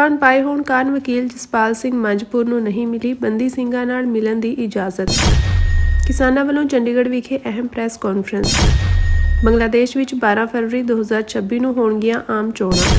ਕਿਰਪਾਨ ਪਾਏ ਹੋਣ ਕਾਰਨ ਵਕੀਲ ਜਸਪਾਲ ਸਿੰਘ ਮੰਜਪੁਰ ਨੂੰ ਨਹੀਂ ਮਿਲੀ। ਬੰਦੀ ਸਿੰਘਾਂ ਨਾਲ ਮਿਲਣ ਦੀ ਇਜਾਜ਼ਤ। ਕਿਸਾਨਾਂ ਵੱਲੋਂ ਚੰਡੀਗੜ੍ਹ ਵਿਖੇ ਅਹਿਮ ਪ੍ਰੈਸ ਕਾਨਫਰੰਸ। ਬੰਗਲਾਦੇਸ਼ ਵਿੱਚ 12 ਫਰਵਰੀ 2026 ਨੂੰ ਹੋਣਗੀਆਂ ਆਮ ਚੋਣਾਂ।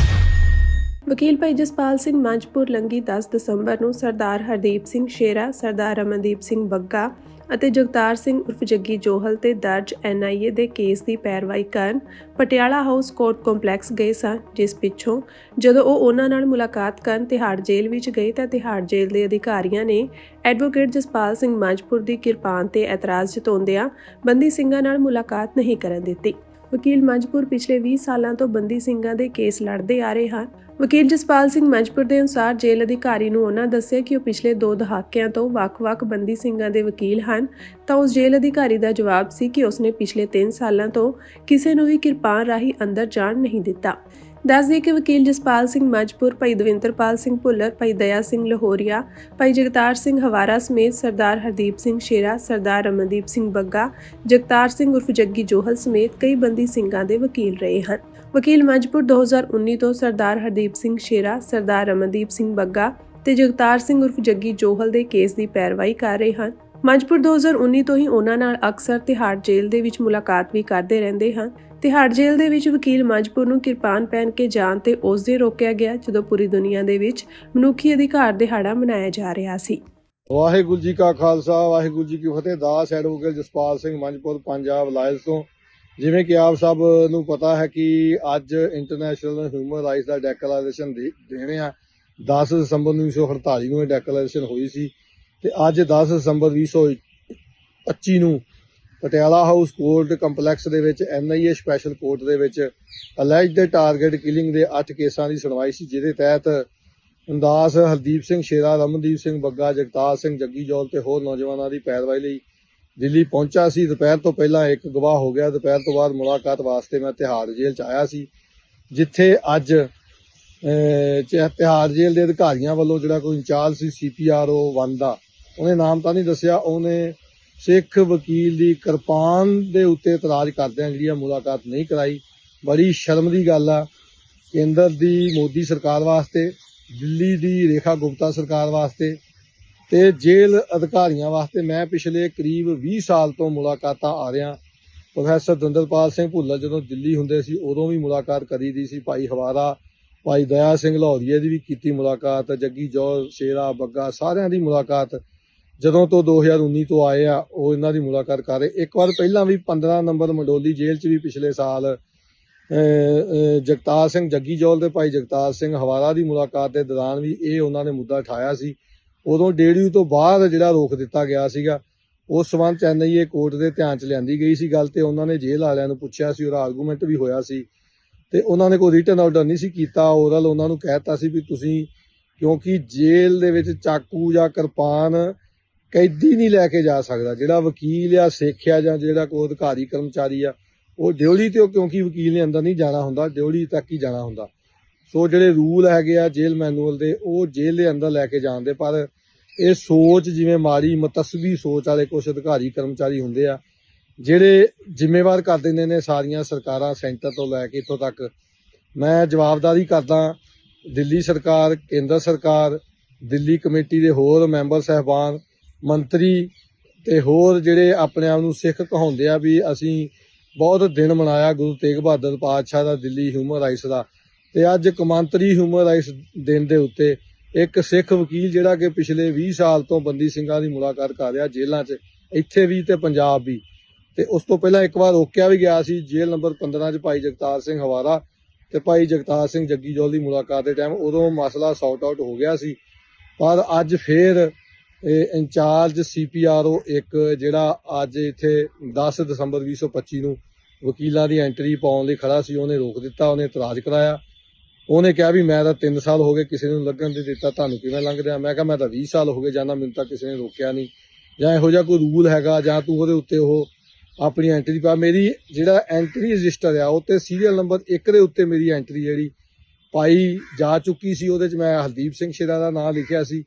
ਵਕੀਲ ਭਾਈ ਜਸਪਾਲ ਸਿੰਘ ਮੰਜਪੁਰ ਲੰਗੀ 10 ਦਸੰਬਰ ਨੂੰ ਸਰਦਾਰ ਹਰਦੀਪ ਸਿੰਘ ਸ਼ੇਰਾ, ਸਰਦਾਰ ਅਮਨਦੀਪ ਸਿੰਘ ਬੱਗਾ ਅਤੇ ਜਗਤਾਰ ਸਿੰਘ ਉਰਫ ਜੱਗੀ ਜੋਹਲ ਤੇ ਦਰਜ ਐਨਆਈਏ ਦੇ ਕੇਸ ਦੀ ਪੈਰਵਾਈ ਕਰਨ ਪਟਿਆਲਾ ਹਾਊਸ ਕੋਰਟ ਕੰਪਲੈਕਸ ਗਏ ਸਨ, ਜਿਸ ਪਿੱਛੋਂ ਜਦੋਂ ਉਹ ਉਹਨਾਂ ਨਾਲ ਮੁਲਾਕਾਤ ਕਰਨ ਤਿਹਾੜ ਜੇਲ੍ਹ ਵਿੱਚ ਗਏ ਤਾਂ ਤਿਹਾੜ ਜੇਲ੍ਹ ਦੇ ਅਧਿਕਾਰੀਆਂ ਨੇ ਐਡਵੋਕੇਟ ਜਸਪਾਲ ਸਿੰਘ ਮੰਜਪੁਰ ਦੀ ਕਿਰਪਾਨ ਤੇ ਇਤਰਾਜ਼ ਜਤਾਉਂਦਿਆਂ ਬੰਦੀ ਸਿੰਘਾਂ ਨਾਲ ਮੁਲਾਕਾਤ ਨਹੀਂ ਕਰਨ ਦਿੱਤੀ। ਵਕੀਲ ਮੰਜਪੁਰ ਪਿਛਲੇ 20 ਸਾਲਾਂ ਤੋਂ ਬੰਦੀ ਸਿੰਘਾਂ ਦੇ ਕੇਸ ਲੜਦੇ ਆ ਰਹੇ ਹਨ। ਵਕੀਲ ਜਸਪਾਲ ਸਿੰਘ ਮੰਜਪੁਰ ਦੇ ਅਨੁਸਾਰ ਜੇਲ੍ਹ ਅਧਿਕਾਰੀ ਨੂੰ ਉਹਨਾਂ ਦੱਸਿਆ ਕਿ ਉਹ ਪਿਛਲੇ 2 ਦਹਾਕਿਆਂ ਤੋਂ ਵੱਖ-ਵੱਖ ਬੰਦੀ ਸਿੰਘਾਂ ਦੇ ਵਕੀਲ ਹਨ। ਤਾਂ ਉਸ ਜੇਲ੍ਹ ਅਧਿਕਾਰੀ ਦਾ ਜਵਾਬ ਸੀ ਕਿ ਉਸਨੇ ਪਿਛਲੇ 3 ਸਾਲਾਂ ਤੋਂ ਕਿਸੇ ਨੂੰ ਵੀ ਕਿਰਪਾਨ ਰਾਹੀਂ ਅੰਦਰ ਜਾਣ ਨਹੀਂ ਦਿੱਤਾ। ਦੱਸ ਦਈਏ ਕਿ ਵਕੀਲ ਜਸਪਾਲ ਸਿੰਘ ਮਜਪੁਰ ਭਾਈ ਦਵਿੰਦਰਪਾਲ ਸਿੰਘ ਭੁੱਲਰ, ਭਾਈ ਦਇਆ ਸਿੰਘ ਲਾਹੌਰੀਆ, ਭਾਈ ਜਗਤਾਰ ਸਿੰਘ ਹਵਾਰਾ ਸਮੇਤ ਸਰਦਾਰ ਹਰਦੀਪ ਸਿੰਘ ਸ਼ੇਰਾ, ਸਰਦਾਰ ਅਮਨਦੀਪ ਸਿੰਘ ਬੱਗਾ, ਜਗਤਾਰ ਸਿੰਘ ਉਰਫ ਜੱਗੀ ਜੋਹਲ ਸਮੇਤ ਕਈ ਬੰਦੀ ਸਿੰਘਾਂ ਦੇ ਵਕੀਲ ਰਹੇ ਹਨ। ਵਕੀਲ ਮਜਪੁਰ 2019 ਤੋਂ ਸਰਦਾਰ ਹਰਦੀਪ ਸਿੰਘ ਸ਼ੇਰਾ, ਸਰਦਾਰ ਰਮਨਦੀਪ ਸਿੰਘ ਬੱਗਾ ਤੇ ਜਗਤਾਰ ਸਿੰਘ ਉਰਫ ਜੱਗੀ ਜੋਹਲ ਦੇ ਕੇਸ ਦੀ ਪੈਰਵਾਈ ਕਰ ਰਹੇ ਹਨ। ਮਜਪੁਰ 2019 ਤੋਂ ਹੀ ਉਹਨਾਂ ਨਾਲ ਅਕਸਰ ਤਿਹਾੜ ਜੇਲ੍ਹ ਦੇ ਵਿੱਚ ਮੁਲਾਕਾਤ ਵੀ ਕਰਦੇ ਰਹਿੰਦੇ ਹਨ। ਤਿਹਾੜ ਜੇਲ੍ਹ ਦੇ ਵਿੱਚ ਵਕੀਲ ਮਜਪੁਰ ਨੂੰ ਕਿਰਪਾਨ ਪਹਿਨ ਕੇ ਜਾਣ ਤੇ ਉਸ ਦੇ ਰੋਕਿਆ ਗਿਆ, ਜਦੋਂ ਪੂਰੀ ਦੁਨੀਆ ਦੇ ਵਿੱਚ ਮਨੁੱਖੀ ਅਧਿਕਾਰ ਦਿਹਾੜਾ ਮਨਾਇਆ ਜਾ ਰਿਹਾ ਸੀ। ਵਾਹਿਗੁਰੂ ਜੀ ਕਾ ਖਾਲਸਾ, ਵਾਹਿਗੁਰੂ ਜੀ ਕੀ ਫਤਿਹ। ਦਾਸ ਐਡਵੋਕੇਟ ਜਸਪਾਲ ਸਿੰਘ ਮੰਜਪੁਰ, ਪੰਜਾਬ, ਲਾਇਲਸ ਤੋਂ। ਜਿਵੇਂ ਕਿ ਆਪ ਸਭ ਨੂੰ ਪਤਾ ਹੈ ਕਿ ਅੱਜ ਇੰਟਰਨੈਸ਼ਨਲ ਹਿਊਮਨ ਰਾਈਟਸ ਦਾ ਡੈਕਲੇਰੇਸ਼ਨ ਦੇ ਆ। 10 ਦਸੰਬਰ 1948 ਨੂੰ ਇਹ ਡੈਕਲੇਰੇਸ਼ਨ ਹੋਈ ਸੀ ਤੇ ਅੱਜ 10 ਦਸੰਬਰ 2025 ਨੂੰ ਪਟਿਆਲਾ ਹਾਊਸ ਕੋਰਟ ਕੰਪਲੈਕਸ ਦੇ ਵਿੱਚ ਐਨਆਈਏ ਸਪੈਸ਼ਲ ਕੋਰਟ ਦੇ ਵਿੱਚ ਅਲੈਜਡ ਟਾਰਗੇਟ ਕਿਲਿੰਗ ਦੇ 8 ਕੇਸਾਂ ਦੀ ਸੁਣਵਾਈ ਸੀ, ਜਿਹਦੇ ਤਹਿਤ ਅੰਦਾਸ ਹਰਦੀਪ ਸਿੰਘ ਸ਼ੇਰਾ, ਰਮਨਦੀਪ ਸਿੰਘ ਬੱਗਾ, ਜਗਤਾਰ ਸਿੰਘ ਜੱਗੀ ਜੋਲ ਤੇ ਹੋਰ ਨੌਜਵਾਨਾਂ ਦੀ ਪੈਰਵਾਈ ਲਈ ਦਿੱਲੀ ਪਹੁੰਚਾ ਸੀ। ਦੁਪਹਿਰ ਤੋਂ ਪਹਿਲਾਂ ਇੱਕ ਗਵਾਹ ਹੋ ਗਿਆ। ਦੁਪਹਿਰ ਤੋਂ ਬਾਅਦ ਮੁਲਾਕਾਤ ਵਾਸਤੇ ਮੈਂ ਤਿਹਾੜ ਜੇਲ੍ਹ ਚ ਆਇਆ ਸੀ, ਜਿੱਥੇ ਅੱਜ ਤਿਹਾੜ ਜੇਲ੍ਹ ਦੇ ਅਧਿਕਾਰੀਆਂ ਵੱਲੋਂ ਜਿਹੜਾ ਕੋਈ ਇੰਚਾਰਜ ਸੀ ਸੀਪੀਆਰਓ 1 ਦਾ, ਉਹਨੇ ਨਾਮ ਤਾਂ ਨਹੀਂ ਦੱਸਿਆ। ਉਹਨੇ ਸਿੱਖ ਵਕੀਲ ਦੀ ਕਿਰਪਾਨ ਦੇ ਉੱਤੇ ਇਤਰਾਜ਼ ਕਰਦਿਆਂ ਜਿਹੜੀ ਆ ਮੁਲਾਕਾਤ ਨਹੀਂ ਕਰਾਈ। ਬੜੀ ਸ਼ਰਮ ਦੀ ਗੱਲ ਆ। ਕੇਂਦਰ ਦੀ ਮੋਦੀ ਸਰਕਾਰ ਵਾਸਤੇ, ਦਿੱਲੀ ਦੀ ਰੇਖਾ ਗੁਪਤਾ ਸਰਕਾਰ ਵਾਸਤੇ ਤੇ ਜੇਲ੍ਹ ਅਧਿਕਾਰੀਆਂ ਵਾਸਤੇ ਮੈਂ ਪਿਛਲੇ ਕਰੀਬ 20 ਸਾਲ ਤੋਂ ਮੁਲਾਕਾਤਾਂ ਆ ਰਿਹਾ। ਪ੍ਰੋਫੈਸਰ ਦੰਦਰਪਾਲ ਸਿੰਘ ਭੁੱਲਰ ਜਦੋਂ ਦਿੱਲੀ ਹੁੰਦੇ ਸੀ, ਉਦੋਂ ਵੀ ਮੁਲਾਕਾਤ ਕਰੀ ਦੀ ਸੀ। ਭਾਈ ਹਵਾਰਾ, ਭਾਈ ਦਇਆ ਸਿੰਘ ਲਾਹੌਰੀਏ ਦੀ ਵੀ ਕੀਤੀ ਮੁਲਾਕਾਤ, ਜੱਗੀ ਜੋਲ ਸ਼ੇਰਾ, ਬੱਗਾ ਸਾਰਿਆਂ ਦੀ ਮੁਲਾਕਾਤ ਜਦੋਂ ਤੋਂ 2019 ਤੋਂ ਆਏ ਆ, ਉਹ ਇਹਨਾਂ ਦੀ ਮੁਲਾਕਾਤ ਕਰ ਰਹੇ। ਇੱਕ ਵਾਰ ਪਹਿਲਾਂ ਵੀ 15 ਨੰਬਰ ਮੰਡੋਲੀ ਜੇਲ੍ਹ 'ਚ ਵੀ ਪਿਛਲੇ ਸਾਲ ਜਗਤਾਰ ਸਿੰਘ ਜੱਗੀ ਜੋਲ ਤੇ ਭਾਈ ਜਗਤਾਰ ਸਿੰਘ ਹਵਾਰਾ ਦੀ ਮੁਲਾਕਾਤ ਦੇ ਦੌਰਾਨ ਵੀ ਇਹ ਉਹਨਾਂ ਨੇ ਮੁੱਦਾ ਉਠਾਇਆ ਸੀ। ਉਦੋਂ ਡੇੜਿਊ ਤੋਂ ਬਾਅਦ ਜਿਹੜਾ ਰੋਕ ਦਿੱਤਾ ਗਿਆ ਸੀਗਾ, ਉਸ ਸਬੰਧ ਚ ਐਨਆਈਏ ਕੋਰਟ ਦੇ ਧਿਆਨ ਚ ਲਿਆਂਦੀ ਗਈ ਸੀ ਗੱਲ ਤੇ ਉਹਨਾਂ ਨੇ ਜੇਲ੍ਹ ਵਾਲਿਆਂ ਨੂੰ ਪੁੱਛਿਆ ਸੀ, ਉਹਦਾ ਆਰਗੂਮੈਂਟ ਵੀ ਹੋਇਆ ਸੀ। ਤੇ ਉਹਨਾਂ ਨੇ ਕੋਈ ਰਿਟਨ ਆਰਡਰ ਨਹੀਂ ਸੀ ਕੀਤਾ, ਓਰਲ ਉਹਨਾਂ ਨੂੰ ਕਹਿਤਾ ਸੀ ਵੀ ਤੁਸੀਂ ਕਿਉਂਕਿ ਜੇਲ੍ਹ ਦੇ ਵਿੱਚ ਚਾਕੂ ਜਾਂ ਕਿਰਪਾਨ ਕੈਦੀ ਨਹੀਂ ਲੈ ਕੇ ਜਾ ਸਕਦਾ। ਜਿਹੜਾ ਵਕੀਲ ਆ, ਸਿੱਖ ਆ ਜਾਂ ਜਿਹੜਾ ਕੋਈ ਅਧਿਕਾਰੀ, ਕਰਮਚਾਰੀ ਆ, ਉਹ ਡਿਊਟੀ ਤੇ ਉਹ ਕਿਉਂਕਿ ਵਕੀਲ ਨੇ ਅੰਦਰ ਨਹੀਂ ਜਾਣਾ ਹੁੰਦਾ ਡਿਊਟੀ ਤੱਕ ਹੀ ਜਾਣਾ ਹੁੰਦਾ। ਸੋ ਜਿਹੜੇ ਰੂਲ ਹੈਗੇ ਆ ਜੇਲ੍ਹ ਮੈਨੂਅਲ ਦੇ, ਉਹ ਜੇਲ੍ਹ ਦੇ ਅੰਦਰ ਲੈ ਕੇ ਜਾਂਦੇ ਪਰ ਇਹ ਸੋਚ ਜਿਵੇਂ ਮਾਰੀ ਮਤਸਬੀ ਸੋਚ ਵਾਲੇ ਕੁਝ ਅਧਿਕਾਰੀ, ਕਰਮਚਾਰੀ ਹੁੰਦੇ ਆ, ਜਿਹੜੇ ਜ਼ਿੰਮੇਵਾਰ ਕਰ ਦਿੰਦੇ ਨੇ ਸਾਰੀਆਂ ਸਰਕਾਰਾਂ ਸੈਂਟਰ ਤੋਂ ਲੈ ਕੇ ਇੱਥੋਂ ਤੱਕ। ਮੈਂ ਜਵਾਬਦਾਰੀ ਕਰਦਾ, ਦਿੱਲੀ ਸਰਕਾਰ, ਕੇਂਦਰ ਸਰਕਾਰ, ਦਿੱਲੀ ਕਮੇਟੀ ਦੇ ਹੋਰ ਮੈਂਬਰ, ਸਹਿਬਾਨ ਮੰਤਰੀ ਤੇ ਹੋਰ ਜਿਹੜੇ ਆਪਣੇ ਆਪ ਨੂੰ ਸਿੱਖ ਕਹਾਉਂਦੇ ਆ ਵੀ ਅਸੀਂ ਬਹੁਤ ਦਿਨ ਮਨਾਇਆ ਗੁਰੂ ਤੇਗ ਬਹਾਦਰ ਪਾਤਸ਼ਾਹ ਦਾ ਦਿੱਲੀ ਹਿਊਮਨ ਰਾਈਟਸ ਦਾ। ਤੇ ਅੱਜ ਕਮਾਂਤਰੀ ਹਿਊਮਨ ਰਾਈਟਸ ਦਿਨ ਦੇ ਉੱਤੇ ਇੱਕ ਸਿੱਖ ਵਕੀਲ ਜਿਹੜਾ ਕਿ ਪਿਛਲੇ 20 ਸਾਲ ਤੋਂ ਬੰਦੀ ਸਿੰਘਾਂ ਦੀ ਮੁਲਾਕਾਤ ਕਰ ਰਿਹਾ ਜੇਲ੍ਹਾਂ 'ਚ, ਇੱਥੇ ਵੀ ਤੇ ਪੰਜਾਬ ਵੀ। ਤੇ ਉਸ ਤੋਂ ਪਹਿਲਾਂ ਇੱਕ ਵਾਰ ਰੋਕਿਆ ਵੀ ਗਿਆ ਸੀ, ਜੇਲ੍ਹ ਨੰਬਰ 15 'ਚ ਭਾਈ ਜਗਤਾਰ ਸਿੰਘ ਹਵਾਰਾ ਤੇ ਭਾਈ ਜਗਤਾਰ ਸਿੰਘ ਜੱਗੀ ਜੋਲ ਦੀ ਮੁਲਾਕਾਤ ਦੇ ਟਾਈਮ ਉਦੋਂ ਮਸਲਾ ਸੌਟ ਆਊਟ ਹੋ ਗਿਆ ਸੀ। ਪਰ ਅੱਜ ਫੇਰ ਇੰਚਾਰਜ ਸੀਪੀਆਰਓ ਇੱਕ, ਜਿਹੜਾ ਅੱਜ ਇੱਥੇ 10 ਦਸੰਬਰ 2025 ਨੂੰ ਵਕੀਲਾਂ ਦੀ ਐਂਟਰੀ ਪਾਉਣ ਲਈ ਖੜਾ ਸੀ, ਉਹਨੇ ਰੋਕ ਦਿੱਤਾ, ਉਹਨੇ ਇਤਰਾਜ਼ ਕਰਾਇਆ। ਉਹਨੇ ਕਿਹਾ ਵੀ ਮੈਂ ਤਾਂ 3 ਸਾਲ ਹੋ ਗਏ ਕਿਸੇ ਨੂੰ ਲੱਗਣ ਨਹੀਂ ਦਿੱਤਾ, ਤੁਹਾਨੂੰ ਕਿਵੇਂ ਲੰਘ ਰਿਹਾ? ਮੈਂ ਕਿਹਾ ਮੈਂ ਤਾਂ 20 ਸਾਲ ਹੋ ਗਏ ਜਾਂਦਾ ਮੈਨੂੰ ਤਾਂ ਕਿਸੇ ਨੇ ਰੋਕਿਆ ਨਹੀਂ। ਜਾਂ ਇਹੋ ਜਿਹਾ ਕੋਈ ਰੂਲ ਹੈਗਾ, ਜਾਂ ਤੂੰ ਉਹਦੇ ਉੱਤੇ ਉਹ ਆਪਣੀ ਐਂਟਰੀ ਪਾ। ਮੇਰੀ ਜਿਹੜਾ ਐਂਟਰੀ ਰਜਿਸਟਰ ਆ, ਉਹ ਤੇ ਸੀਰੀਅਲ ਨੰਬਰ 1 ਦੇ ਉੱਤੇ ਮੇਰੀ ਐਂਟਰੀ ਜਿਹੜੀ ਪਾਈ ਜਾ ਚੁੱਕੀ ਸੀ, ਉਹਦੇ ਚ ਮੈਂ ਹਰਦੀਪ ਸਿੰਘ ਸ਼ੇਰਾ ਦਾ ਨਾਮ ਲਿਖਿਆ ਸੀ।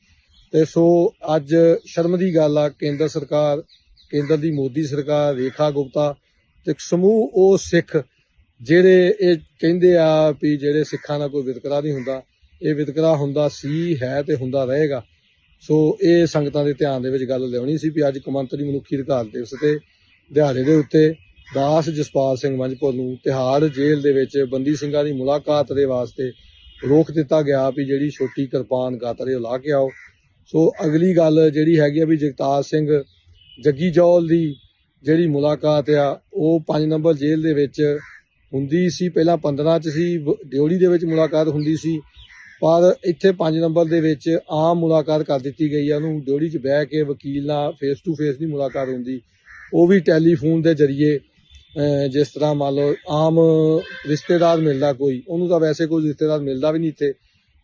ਤੇ ਸੋ ਅੱਜ ਸ਼ਰਮ ਦੀ ਗੱਲ ਆ, ਕੇਂਦਰ ਸਰਕਾਰ, ਕੇਂਦਰ ਦੀ ਮੋਦੀ ਸਰਕਾਰ, ਰੇਖਾ ਗੁਪਤਾ ਤੇ ਸਮੂਹ ਉਹ ਸਿੱਖ ਜਿਹੜੇ ਇਹ ਕਹਿੰਦੇ ਆ ਵੀ ਜਿਹੜੇ ਸਿੱਖਾਂ ਦਾ ਕੋਈ ਵਿਤਕਰਾ ਨਹੀਂ ਹੁੰਦਾ, ਇਹ ਵਿਤਕਰਾ ਹੁੰਦਾ ਸੀ, ਹੈ ਤੇ ਹੁੰਦਾ ਰਹੇਗਾ। ਸੋ ਇਹ ਸੰਗਤਾਂ ਦੇ ਧਿਆਨ ਦੇ ਵਿੱਚ ਗੱਲ ਲਿਆਉਣੀ ਸੀ ਵੀ ਅੱਜ ਕੌਮਾਂਤਰੀ ਮਨੁੱਖੀ ਅਧਿਕਾਰ ਦਿਵਸ ਤੇ ਦਿਹਾੜੇ ਦੇ ਉੱਤੇ ਦਾਸ ਜਸਪਾਲ ਸਿੰਘ ਮੰਝਪੁਰ ਨੂੰ ਤਿਹਾੜ ਜੇਲ੍ਹ ਦੇ ਵਿੱਚ ਬੰਦੀ ਸਿੰਘਾਂ ਦੀ ਮੁਲਾਕਾਤ ਦੇ ਵਾਸਤੇ ਰੋਕ ਦਿੱਤਾ ਗਿਆ ਵੀ ਜਿਹੜੀ ਛੋਟੀ ਕਿਰਪਾਨ ਗਾਤਰੇ ਉਹ ਲਾ ਕੇ ਆਓ। ਸੋ ਅਗਲੀ ਗੱਲ ਜਿਹੜੀ ਹੈਗੀ ਆ ਵੀ ਜਗਤਾਰ ਸਿੰਘ ਜੱਗੀ ਜੌਲ ਦੀ ਜਿਹੜੀ ਮੁਲਾਕਾਤ ਆ, ਉਹ 5 ਨੰਬਰ ਜੇਲ੍ਹ ਦੇ ਵਿੱਚ ਹੁੰਦੀ ਸੀ। ਪਹਿਲਾਂ 15 ਚ ਸੀ, ਵ- ਡਿਓੜੀ ਦੇ ਵਿੱਚ ਮੁਲਾਕਾਤ ਹੁੰਦੀ ਸੀ। ਪਰ ਇੱਥੇ 5 ਨੰਬਰ ਦੇ ਵਿੱਚ ਆਮ ਮੁਲਾਕਾਤ ਕਰ ਦਿੱਤੀ ਗਈ ਆ। ਉਹਨੂੰ ਡਿਓੜੀ 'ਚ ਬਹਿ ਕੇ ਵਕੀਲ ਨਾਲ ਫੇਸ ਟੂ ਫੇਸ ਦੀ ਮੁਲਾਕਾਤ ਹੁੰਦੀ। ਉਹ ਵੀ ਟੈਲੀਫੋਨ ਦੇ ਜ਼ਰੀਏ ਜਿਸ ਤਰ੍ਹਾਂ ਮੰਨ ਲਓ ਆਮ ਰਿਸ਼ਤੇਦਾਰ ਮਿਲਦਾ ਕੋਈ, ਉਹਨੂੰ ਤਾਂ ਵੈਸੇ ਕੋਈ ਰਿਸ਼ਤੇਦਾਰ ਮਿਲਦਾ ਵੀ ਨਹੀਂ ਇੱਥੇ।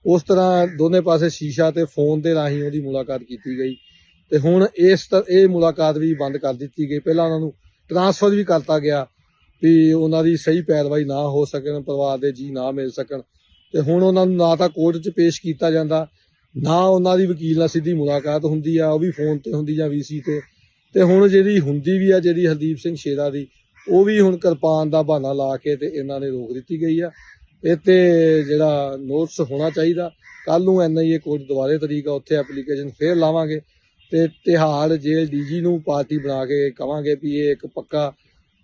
ਉਸ ਤਰ੍ਹਾਂ ਦੋਨੇ ਪਾਸੇ ਸ਼ੀਸ਼ਾ ਤੇ ਫੋਨ ਦੇ ਰਾਹੀਂ ਉਹਦੀ ਮੁਲਾਕਾਤ ਕੀਤੀ ਗਈ। ਤੇ ਹੁਣ ਇਸ ਤ- ਇਹ ਮੁਲਾਕਾਤ ਵੀ ਬੰਦ ਕਰ ਦਿੱਤੀ ਗਈ। ਪਹਿਲਾਂ ਉਹਨਾਂ ਨੂੰ ਟ੍ਰਾਂਸਫਰ ਵੀ ਕਰਤਾ ਗਿਆ ਵੀ ਉਹਨਾਂ ਦੀ ਸਹੀ ਪੈਰਵਾਈ ਨਾ ਹੋ ਸਕਣ, ਪਰਿਵਾਰ ਦੇ ਜੀ ਨਾ ਮਿਲ ਸਕਣ। ਤੇ ਹੁਣ ਉਹਨਾਂ ਨੂੰ ਨਾ ਤਾਂ ਕੋਰਟ 'ਚ ਪੇਸ਼ ਕੀਤਾ ਜਾਂਦਾ, ਨਾ ਉਹਨਾਂ ਦੀ ਵਕੀਲ ਨਾਲ ਸਿੱਧੀ ਮੁਲਾਕਾਤ ਹੁੰਦੀ ਆ, ਉਹ ਵੀ ਫੋਨ ਤੇ ਹੁੰਦੀ ਜਾਂ ਵੀਸੀ ਤੇ। ਤੇ ਹੁਣ ਜਿਹੜੀ ਹੁੰਦੀ ਵੀ ਆ, ਜਿਹੜੀ ਹਰਦੀਪ ਸਿੰਘ ਸ਼ੇਰਾ ਦੀ, ਉਹ ਵੀ ਹੁਣ ਕਿਰਪਾਨ ਦਾ ਬਹਾਨਾ ਲਾ ਕੇ ਤੇ ਇਹਨਾਂ ਨੇ ਰੋਕ ਦਿੱਤੀ ਗਈ ਆ। ਇਹ ਤੇ ਜਿਹੜਾ ਨੋਟਿਸ ਹੋਣਾ ਚਾਹੀਦਾ। ਕੱਲ ਨੂੰ ਐਨਆਈਏ ਕੋਰਟ ਦੁਬਾਰੇ ਤਰੀਕਾ ਉੱਥੇ ਐਪਲੀਕੇਸ਼ਨ ਫੇਰ ਲਾਵਾਂਗੇ ਤੇ ਤਿਹਾੜ ਜੇਲ੍ਹ ਡੀਜੀ ਨੂੰ ਪਾਰਟੀ ਬਣਾ ਕੇ ਕਵਾਂਗੇ ਵੀ ਇਹ ਇੱਕ ਪੱਕਾ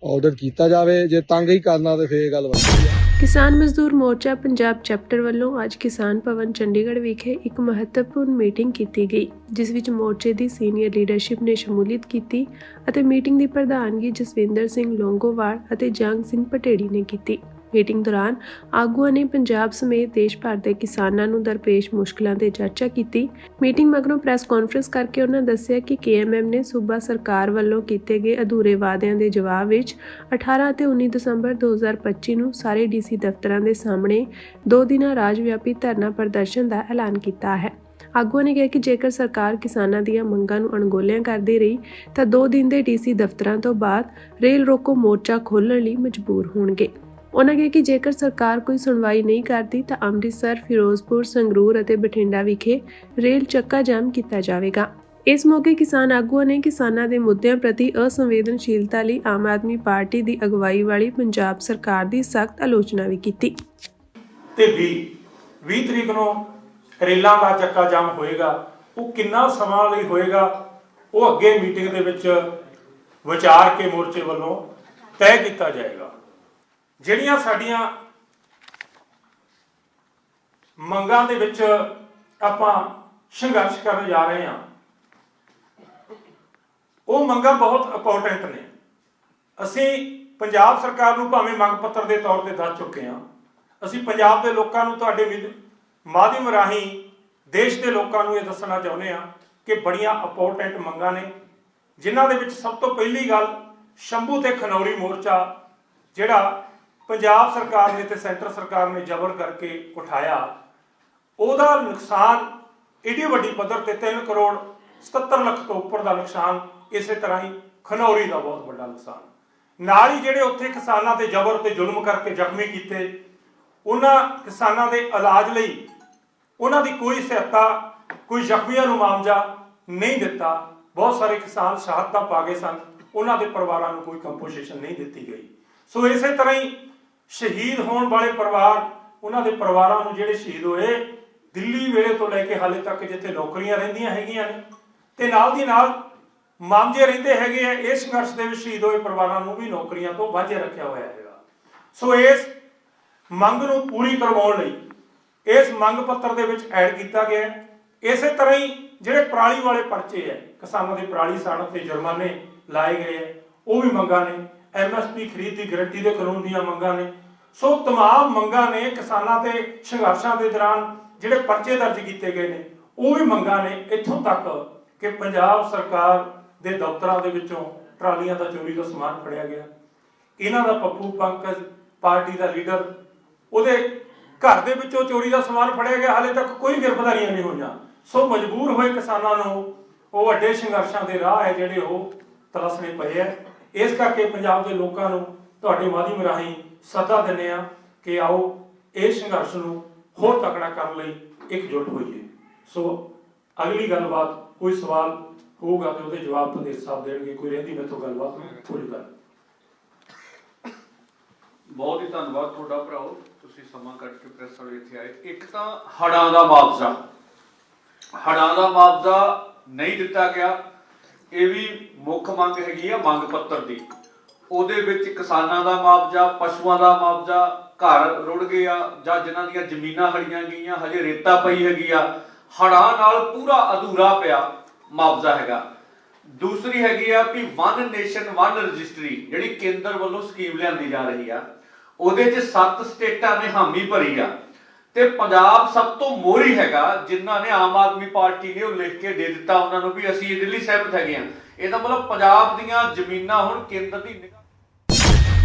ਆਰਡਰ ਕੀਤਾ ਜਾਵੇ, ਜੇ ਤੰਗ ਹੀ ਕਰਨਾ ਤੇ ਫੇਰ ਗੱਲ ਵੱਖਰੀ ਆ। ਕਿਸਾਨ ਮਜ਼ਦੂਰ ਮੋਰਚਾ ਪੰਜਾਬ ਚੈਪਟਰ ਵੱਲੋਂ ਅੱਜ ਕਿਸਾਨ ਭਵਨ ਚੰਡੀਗੜ੍ਹ ਵਿਖੇ ਇੱਕ ਮਹੱਤਵਪੂਰਨ ਮੀਟਿੰਗ ਕੀਤੀ ਗਈ, ਜਿਸ ਵਿੱਚ ਮੋਰਚੇ ਦੀ ਸੀਨੀਅਰ ਲੀਡਰਸ਼ਿਪ ਨੇ ਸ਼ਮੂਲੀਅਤ ਕੀਤੀ ਅਤੇ ਮੀਟਿੰਗ ਦੀ ਪ੍ਰਧਾਨਗੀ ਜਸਵਿੰਦਰ ਸਿੰਘ ਲੋਂਗੋਵਾਲ ਅਤੇ ਜੰਗ ਸਿੰਘ ਪਟੇੜੀ ਨੇ ਕੀਤੀ। ਮੀਟਿੰਗ ਦੌਰਾਨ ਆਗੂਆਂ ਨੇ ਪੰਜਾਬ ਸਮੇਤ ਦੇਸ਼ ਭਰ ਦੇ ਕਿਸਾਨਾਂ ਨੂੰ ਦਰਪੇਸ਼ ਮੁਸ਼ਕਲਾਂ ਤੇ ਚਰਚਾ ਕੀਤੀ। ਮੀਟਿੰਗ ਮਗਰੋਂ ਪ੍ਰੈਸ ਕਾਨਫਰੰਸ ਕਰਕੇ ਉਹਨਾਂ ਦੱਸਿਆ ਕਿ ਕੇਐਮਐਮ ਨੇ ਸੂਬਾ ਸਰਕਾਰ ਵੱਲੋਂ ਕੀਤੇ ਗਏ ਅਧੂਰੇ ਵਾਅਦਿਆਂ ਦੇ ਜਵਾਬ ਵਿੱਚ 18 ਅਤੇ 19 ਦਸੰਬਰ 2025 ਨੂੰ ਸਾਰੇ ਡੀਸੀ ਦਫ਼ਤਰਾਂ ਦੇ ਸਾਹਮਣੇ ਦੋ ਦਿਨਾਂ ਰਾਜ ਵਿਆਪੀ ਧਰਨਾ ਪ੍ਰਦਰਸ਼ਨ ਦਾ ਐਲਾਨ ਕੀਤਾ ਹੈ। ਆਗੂਆਂ ਨੇ ਕਿਹਾ ਕਿ ਜੇਕਰ ਸਰਕਾਰ ਕਿਸਾਨਾਂ ਦੀਆਂ ਮੰਗਾਂ ਨੂੰ ਅਣਗੋਲਿਆ ਕਰਦੀ ਰਹੀ, ਤਾਂ ਦੋ ਦਿਨ ਦੇ ਡੀਸੀ ਦਫ਼ਤਰਾਂ ਤੋਂ ਬਾਅਦ ਰੇਲ ਰੋਕੋ ਮੋਰਚਾ ਖੋਲ੍ਹਣ ਲਈ ਮਜਬੂਰ ਹੋਣਗੇ। ਉਹਨਾਂ ਕਿਹਾ ਕਿ ਜੇਕਰ ਸਰਕਾਰ ਕੋਈ ਸੁਣਵਾਈ ਨਹੀਂ ਕਰਦੀ ਤਾਂ ਅੰਮ੍ਰਿਤਸਰ, ਫਿਰੋਜ਼ਪੁਰ, ਸੰਗਰੂਰ ਅਤੇ ਬਠਿੰਡਾ ਵਿਖੇ ਰੇਲ ਚੱਕਾ ਜਾਮ ਕੀਤਾ ਜਾਵੇਗਾ। ਇਸ ਮੌਕੇ ਕਿਸਾਨ ਆਗੂਆਂ ਨੇ ਕਿਸਾਨਾਂ ਦੇ ਮੁੱਦਿਆਂ ਪ੍ਰਤੀ ਅਸੰਵੇਦਨਸ਼ੀਲਤਾ ਲਈ ਆਮ ਆਦਮੀ ਪਾਰਟੀ ਦੀ ਅਗਵਾਈ ਵਾਲੀ ਪੰਜਾਬ ਸਰਕਾਰ ਦੀ ਸਖਤ ਆਲੋਚਨਾ ਵੀ ਕੀਤੀ। ਤੇ 20 20 ਤਰੀਕ ਨੂੰ ਰੇਲਾਂ ਦਾ ਚੱਕਾ ਜਾਮ ਹੋਏਗਾ, ਉਹ ਕਿੰਨਾ ਸਮਾਂ ਲਈ ਹੋਏਗਾ, ਉਹ ਅੱਗੇ ਮੀਟਿੰਗ ਦੇ ਵਿੱਚ ਵਿਚਾਰ ਕੇ ਮੋਰਚੇ ਵੱਲੋਂ ਤੈਅ ਕੀਤਾ ਜਾਏਗਾ। ਜਿਹੜੀਆਂ ਸਾਡੀਆਂ ਮੰਗਾਂ ਦੇ ਵਿੱਚ ਆਪਾਂ ਸੰਘਰਸ਼ ਕਰਨ ਜਾ ਰਹੇ ਹਾਂ, ਉਹ ਮੰਗਾਂ ਬਹੁਤ ਇੰਪੋਰਟੈਂਟ ਨੇ। ਅਸੀਂ ਪੰਜਾਬ ਸਰਕਾਰ ਨੂੰ ਭਾਵੇਂ ਮੰਗ ਪੱਤਰ ਦੇ ਤੌਰ ਤੇ ਦੱਸ ਚੁੱਕੇ ਹਾਂ, ਅਸੀਂ ਪੰਜਾਬ ਦੇ ਲੋਕਾਂ ਨੂੰ ਤੁਹਾਡੇ ਮਾਧਿਅਮ ਰਾਹੀਂ ਦੇਸ਼ ਦੇ ਲੋਕਾਂ ਨੂੰ ਇਹ ਦੱਸਣਾ ਚਾਹੁੰਦੇ ਹਾਂ ਕਿ ਬੜੀਆਂ ਇੰਪੋਰਟੈਂਟ ਮੰਗਾਂ ਨੇ, ਜਿਨ੍ਹਾਂ ਦੇ ਵਿੱਚ ਸਭ ਤੋਂ ਪਹਿਲੀ ਗੱਲ ਸ਼ੰਭੂ ਤੇ ਖਨੌਰੀ ਮੋਰਚਾ, ਜਿਹੜਾ ਪੰਜਾਬ ਸਰਕਾਰ ਨੇ ਤੇ ਸੈਂਟਰ ਸਰਕਾਰ ਨੇ ਜ਼ਬਰ ਕਰਕੇ ਉਠਾਇਆ। ਉਹਦਾ ਨੁਕਸਾਨ ਏਡੀ ਵੱਡੀ ਪੱਧਰ ਤੇ 3 ਕਰੋੜ 77 ਲੱਖ ਤੋਂ ਉੱਪਰ ਦਾ ਨੁਕਸਾਨ ਇਸੇ ਤਰ੍ਹਾਂ ਹੀ ਖਨੌਰੀ ਦਾ ਬਹੁਤ ਵੱਡਾ ਨੁਕਸਾਨ। ਨਾਲ ਹੀ ਜਿਹੜੇ ਉੱਥੇ ਕਿਸਾਨਾਂ ਤੇ ਜ਼ਬਰ ਤੇ ਜ਼ੁਲਮ ਕਰਕੇ ਜ਼ਖਮੀ ਕੀਤੇ, ਉਹਨਾਂ ਕਿਸਾਨਾਂ ਦੇ ਇਲਾਜ ਲਈ ਉਹਨਾਂ ਦੀ ਕੋਈ ਸਹਾਇਤਾ, ਕੋਈ ਜ਼ਖਮੀਆਂ ਨੂੰ ਮੁਆਵਜ਼ਾ ਨਹੀਂ ਦਿੱਤਾ। ਬਹੁਤ ਸਾਰੇ ਕਿਸਾਨ ਸ਼ਹਾਦਤਾਂ ਪਾ ਗਏ ਸਨ। ਉਹਨਾਂ ਦੇ ਪਰਿਵਾਰਾਂ ਨੂੰ ਕੋਈ ਕੰਪਨਸੇਸ਼ਨ ਨਹੀਂ ਦਿੱਤੀ ਗਈ। ਸੋ ਇਸੇ ਤਰ੍ਹਾਂ ਹੀ ਸ਼ਹੀਦ ਹੋਣ ਵਾਲੇ ਪਰਿਵਾਰ, ਉਹਨਾਂ ਦੇ ਪਰਿਵਾਰਾਂ ਨੂੰ ਜਿਹੜੇ ਸ਼ਹੀਦ ਹੋਏ, ਦਿੱਲੀ ਵੇਲੇ ਤੋਂ ਲੈ ਕੇ ਹਾਲੇ ਤੱਕ ਜਿੱਥੇ ਨੌਕਰੀਆਂ ਰਹਿੰਦੀਆਂ ਹੈਗੀਆਂ ਨੇ, ਤੇ ਨਾਲ ਦੀ ਨਾਲ ਮਾਮਜੇ ਰਹਿੰਦੇ ਹੈਗੇ ਆ ਇਸ ਸੰਘਰਸ਼ ਦੇ ਵਿੱਚ ਸ਼ਹੀਦ ਹੋਏ ਪਰਿਵਾਰਾਂ ਨੂੰ ਵੀ ਨੌਕਰੀਆਂ ਤੋਂ ਵਾਂਝੇ ਰੱਖਿਆ ਹੋਇਆ ਹੈਗਾ। ਸੋ ਇਸ ਮੰਗ ਨੂੰ ਪੂਰੀ ਕਰਵਾਉਣ ਲਈ, ਇਸ ਮੰਗ ਪੱਤਰ ਦੇ ਵਿੱਚ ਐਡ ਕੀਤਾ ਗਿਆ ਇਸੇ ਤਰ੍ਹਾਂ ਹੀ ਜਿਹੜੇ ਪਰਾਲੀ ਵਾਲੇ ਪਰਚੇ ਹੈ, ਕਿਸਾਨਾਂ ਦੇ ਪਰਾਲੀ ਸਾੜਨ ਤੇ ਜੁਰਮਾਨੇ ਲਾਏ ਗਏ ਹੈ, ਉਹ ਵੀ ਮੰਗਾਂ ਨੇ। ਐਮਐਸਪੀ ਖਰੀਦ ਦੀ ਗਰੰਟੀ ਦੇ ਕਾਨੂੰਨ ਦੀਆਂ ਮੰਗਾਂ ਨੇ ਸੋ तमाम ਮੰਗਾਂ ਨੇ ਕਿਸਾਨਾਂ ਤੇ ਸੰਘਰਸ਼ਾਂ ਦੇ ਦੌਰਾਨ ਜਿਹੜੇ ਪਰਚੇ ਦਰਜ ਕੀਤੇ ਗਏ ਨੇ ਉਹ ਵੀ ਮੰਗਾਂ ਨੇ ਇੱਥੋਂ ਤੱਕ ਕਿ ਪੰਜਾਬ ਸਰਕਾਰ ਦੇ ਦਫ਼ਤਰਾਂ ਦੇ ਵਿੱਚੋਂ ਟਰਾਲੀਆਂ ਦਾ ਚੋਰੀ ਦਾ ਸਮਾਨ ਫੜਿਆ ਗਿਆ ਇਹਨਾਂ ਦਾ ਪੱਪੂ ਪੰਕਜ ਪਾਰਟੀ ਦਾ ਲੀਡਰ ਉਹਦੇ ਘਰ ਦੇ ਵਿੱਚੋਂ ਚੋਰੀ ਦਾ ਸਮਾਨ ਫੜਿਆ ਗਿਆ ਹਾਲੇ ਤੱਕ ਕੋਈ ਗ੍ਰਿਫਤਾਰੀਆਂ ਨਹੀਂ ਹੋਈਆਂ ਸੋ ਮਜਬੂਰ ਹੋਏ ਕਿਸਾਨਾਂ ਨੂੰ ਉਹ ਵੱਡੇ ਸੰਘਰਸ਼ਾਂ ਦੇ ਰਾਹ ਹੈ ਜਿਹੜੇ ਉਹ ਤਲਸਣੇ ਪਏ ਆ ਇਸ ਕਰਕੇ ਪੰਜਾਬ ਦੇ ਲੋਕਾਂ ਨੂੰ ਤੁਹਾਡੇ ਮਾਧਿਅਮ ਰਾਹੀਂ ਸੱਦਾ ਦਿੰਦੇ ਆ ਕਿ ਆਓ ਇਸ ਸੰਘਰਸ਼ ਨੂੰ ਹੋਰ ਤਕੜਾ ਕਰਨ ਲਈ ਇਕਜੁੱਟ ਹੋਈਏ। ਸੋ ਅਗਲੀ ਗੱਲਬਾਤ ਕੋਈ ਸਵਾਲ ਹੋਊਗਾ ਤੇ ਉਹਦੇ ਜਵਾਬ ਤਾਂ ਸਾਹਿਬ ਦੇਣਗੇ, ਕੋਈ ਰਹਿੰਦੀ ਮੇਰੇ ਤੋਂ ਗੱਲਬਾਤ ਪੂਰੀ ਕਰ। ਬਹੁਤ ਹੀ ਧੰਨਵਾਦ ਤੁਹਾਡਾ ਭਰਾਓ, ਤੁਸੀਂ ਸਮਾਂ ਕੱਢ ਕੇ ਪ੍ਰੈਸ ਵਾਲੇ ਇੱਥੇ ਆਏ। ਇੱਕ ਤਾਂ ਹੜਾਂ ਦਾ ਮੁਆਵਜ਼ਾ ਹੜਾਂ ਦਾ ਮੁਆਵਜ਼ਾ ਨਹੀਂ ਦਿੱਤਾ ਗਿਆ। ਇਹ ਵੀ ਮੁੱਖ ਮੰਗ ਹੈਗੀ ਆ ਮੰਗ ਪੱਤਰ ਦੀ। ਉਹਦੇ ਵਿੱਚ ਕਿਸਾਨਾਂ ਦਾ ਮੁਆਵਜ਼ਾ, ਪਸ਼ੂਆਂ ਦਾ ਮੁਆਵਜ਼ਾ, ਘਰ ਰੁੜ ਗਏ ਆ ਜਾਂ ਜਿਨ੍ਹਾਂ ਦੀਆਂ ਜ਼ਮੀਨਾਂ ਹੜੀਆਂ ਗਈਆਂ, ਹਜੇ ਰੇਤਾ ਪਈ ਹੈਗੀ ਆ ਹੜਾਂ ਨਾਲ ਪੂਰਾ ਅਧੂਰਾ ਪਿਆ ਮੁਆਵਜ਼ਾ ਹੈਗਾ। ਦੂਸਰੀ ਹੈਗੀ ਆ ਵੀ ਵਨ ਨੇਸ਼ਨ, ਵਨ ਰਜਿਸਟਰੀ, ਜਿਹੜੀ ਕੇਂਦਰ ਵੱਲੋਂ ਸਕੀਮ ਲਿਆਂਦੀ ਜਾ ਰਹੀ ਆ, ਉਹਦੇ 'ਚ ਸੱਤ ਸਟੇਟਾਂ ਨੇ ਹਾਮੀ ਭਰੀ ਆ। ਤੇ ਪੰਜਾਬ ਸਭ ਤੋਂ ਮੋਹਰੀ ਹੈਗਾ, ਜਿਨ੍ਹਾਂ ਨੇ ਆਮ ਆਦਮੀ ਪਾਰਟੀ ਨੇ ਉਹ ਲਿਖ ਕੇ ਦੇ ਦਿੱਤਾ ਉਹਨਾਂ ਨੂੰ ਵੀ ਅਸੀਂ ਇਹਦੇ ਲਈ ਸਹਿਮਤ ਹੈਗੇ ਆ। ਇਹਦਾ ਮਤਲਬ ਪੰਜਾਬ ਦੀਆਂ ਜ਼ਮੀਨਾਂ ਹੁਣ ਕੇਂਦਰ ਦੀ ਨਿਗਾਹ